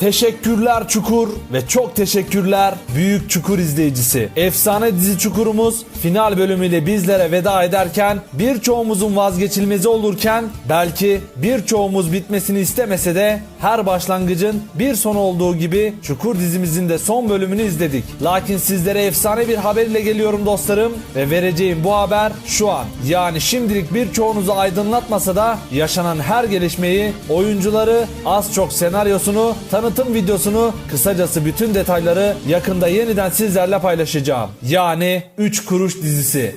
Teşekkürler Çukur ve çok teşekkürler Büyük Çukur izleyicisi. Efsane dizi Çukurumuz final bölümüyle bizlere veda ederken birçoğumuzun vazgeçilmezi olurken belki birçoğumuz bitmesini istemese de her başlangıcın bir sonu olduğu gibi Çukur dizimizin de son bölümünü izledik. Lakin sizlere efsane bir haber ile geliyorum dostlarım ve vereceğim bu haber şu an. Yani şimdilik birçoğunuzu aydınlatmasa da yaşanan her gelişmeyi, oyuncuları, az çok senaryosunu, tanıtım videosunu, kısacası bütün detayları yakında yeniden sizlerle paylaşacağım. Yani 3 kuruş dizisi.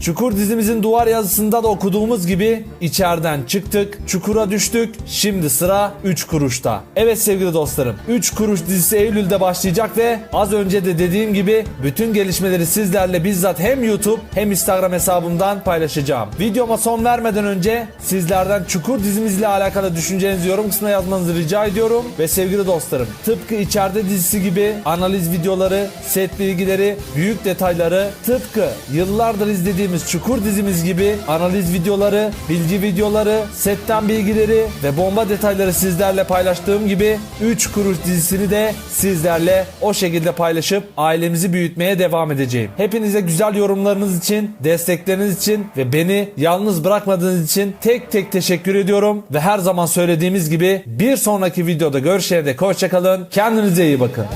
Çukur dizimizin duvar yazısında da okuduğumuz gibi içeriden çıktık, çukura düştük, şimdi sıra 3 kuruşta. Evet sevgili dostlarım, 3 kuruş dizisi Eylül'de başlayacak ve az önce de dediğim gibi bütün gelişmeleri sizlerle bizzat hem YouTube hem Instagram hesabımdan paylaşacağım. Videoma son vermeden önce sizlerden Çukur dizimizle alakalı düşüncenizi yorum kısmına yazmanızı rica ediyorum. Ve sevgili dostlarım, tıpkı içeride dizisi gibi analiz videoları, set bilgileri, büyük detayları tıpkı yıllardır izlediğimiz Çukur dizimiz gibi analiz videoları, bilgi videoları, setten bilgileri ve bomba detayları sizlerle paylaştığım gibi 3 kuruş dizisini de sizlerle o şekilde paylaşıp ailemizi büyütmeye devam edeceğim. Hepinize güzel yorumlarınız için, destekleriniz için ve beni yalnız bırakmadığınız için tek tek teşekkür ediyorum ve her zaman söylediğimiz gibi bir sonraki videoda görüşene dek hoşçakalın. Kendinize iyi bakın.